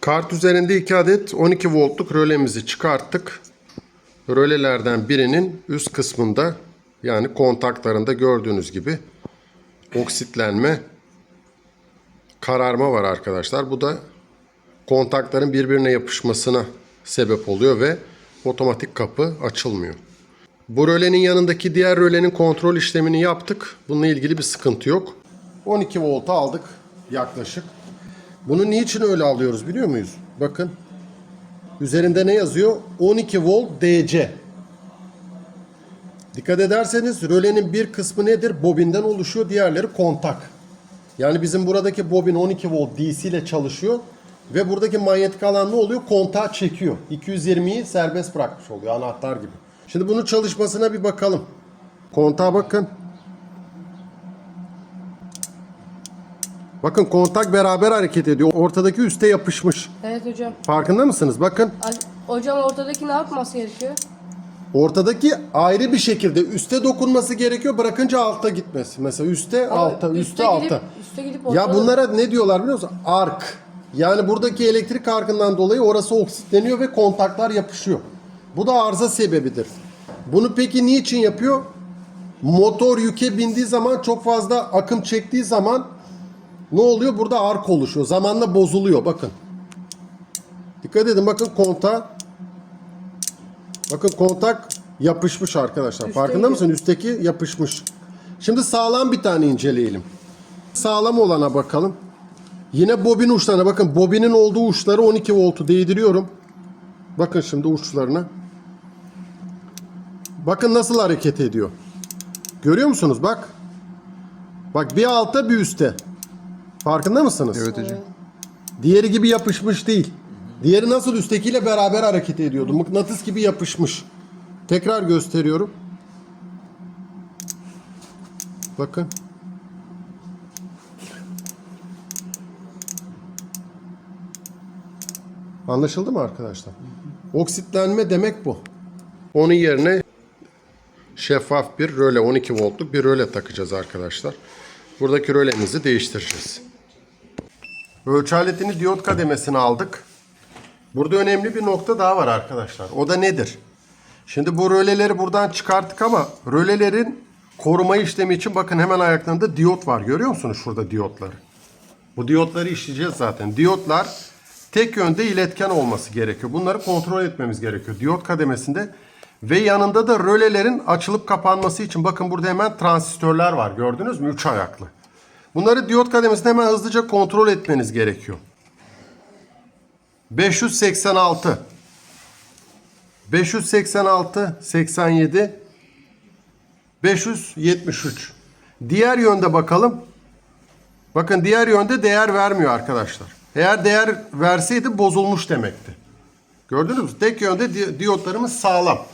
Kart üzerinde 2 adet 12 voltluk rölemizi çıkarttık. Rölelerden birinin üst kısmında yani kontaklarında gördüğünüz gibi oksitlenme, kararma var arkadaşlar. Bu da kontakların birbirine yapışmasına sebep oluyor ve otomatik kapı açılmıyor. Bu rölenin yanındaki diğer rölenin kontrol işlemini yaptık. Bununla ilgili bir sıkıntı yok. 12 volta aldık yaklaşık. Bunu niçin öyle alıyoruz biliyor muyuz? Bakın. Üzerinde ne yazıyor? 12 volt DC. Dikkat ederseniz rölenin bir kısmı nedir? Bobinden oluşuyor. Diğerleri kontak. Yani bizim buradaki bobin 12 volt DC ile çalışıyor. Ve buradaki manyetik alan ne oluyor? Kontağı çekiyor. 220'yi serbest bırakmış oluyor anahtar gibi. Şimdi bunun çalışmasına bir bakalım. Kontağa bakın. Bakın kontak beraber hareket ediyor. Ortadaki üste yapışmış. Evet hocam. Farkında mısınız? Bakın Hocam ortadaki ne yapması gerekiyor? ortadaki ayrı bir şekilde üste dokunması gerekiyor. Bırakınca alta gitmesi. Mesela üste alta, üste, üste alta. Gidip, üste gidip Ya ortada- bunlara ne diyorlar biliyor musun? Ark. Yani buradaki elektrik arkından dolayı orası oksitleniyor ve kontaklar yapışıyor. Bu da arıza sebebidir. Bunu peki niçin yapıyor? Motor yüke bindiği zaman çok fazla akım çektiği zaman ne oluyor? Burada ark oluşuyor. Zamanla bozuluyor. Bakın. Dikkat edin bakın kontağa. Bakın kontak yapışmış arkadaşlar. Farkında Üstteydi. mısın? Üstteki yapışmış. Şimdi sağlam bir tane inceleyelim. Sağlam olana bakalım. Yine bobin uçlarına bakın. Bobinin olduğu uçları 12 voltu değdiriyorum. Bakın şimdi uçlarına. Bakın nasıl hareket ediyor. Görüyor musunuz? Bak. Bak bir alta bir üste. Farkında mısınız? Evet hocam. Diğeri gibi yapışmış değil. Diğeri nasıl üsttekiyle beraber hareket ediyordu. Mıknatıs gibi yapışmış. Tekrar gösteriyorum. Bakın. Anlaşıldı mı arkadaşlar? Oksitlenme demek bu. Onun yerine şeffaf bir röle 12 voltluk bir röle takacağız arkadaşlar. Buradaki rölemizi değiştireceğiz. Ölçü aletini diyot kademesine aldık. Burada önemli bir nokta daha var arkadaşlar. O da nedir? Şimdi bu röleleri buradan çıkarttık ama rölelerin koruma işlemi için bakın hemen ayaklarında diyot var. Görüyor musunuz şurada diyotları? Bu diyotları işleyeceğiz zaten. Diyotlar tek yönde iletken olması gerekiyor. Bunları kontrol etmemiz gerekiyor. Diyot kademesinde ve yanında da rölelerin açılıp kapanması için bakın burada hemen transistörler var. Gördünüz mü? Üç ayaklı. Bunları diyot kademesinde hemen hızlıca kontrol etmeniz gerekiyor. 586 586 87 573 Diğer yönde bakalım. Bakın diğer yönde değer vermiyor arkadaşlar. Eğer değer verseydi bozulmuş demekti. Gördünüz mü? Tek yönde di- diyotlarımız sağlam.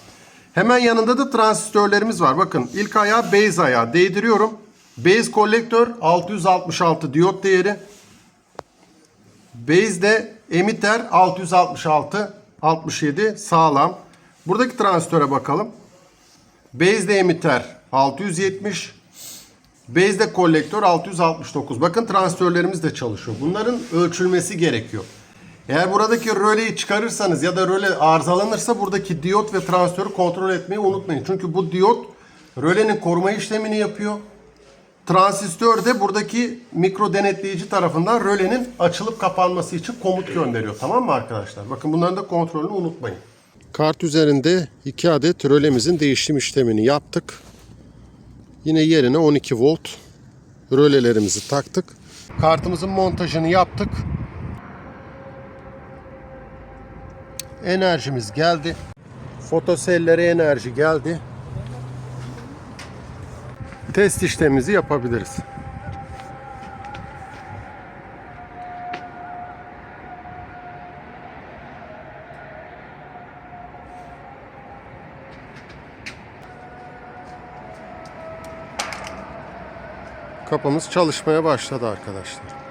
Hemen yanında da transistörlerimiz var. Bakın ilk ayağı base ayağı değdiriyorum. Base kolektör 666 diyot değeri. Base de emitter 666 67 sağlam. Buradaki transistöre bakalım. Base de emitter 670. Base de kolektör 669. Bakın transistörlerimiz de çalışıyor. Bunların ölçülmesi gerekiyor. Eğer buradaki röleyi çıkarırsanız ya da röle arızalanırsa buradaki diyot ve transistörü kontrol etmeyi unutmayın. Çünkü bu diyot rölenin koruma işlemini yapıyor. Transistör de buradaki mikro denetleyici tarafından rölenin açılıp kapanması için komut gönderiyor. Tamam mı arkadaşlar? Bakın bunların da kontrolünü unutmayın. Kart üzerinde 2 adet rölemizin değişim işlemini yaptık. Yine yerine 12 volt rölelerimizi taktık. Kartımızın montajını yaptık. Enerjimiz geldi. Fotosellere enerji geldi. Test işlemimizi yapabiliriz. Kapımız çalışmaya başladı arkadaşlar.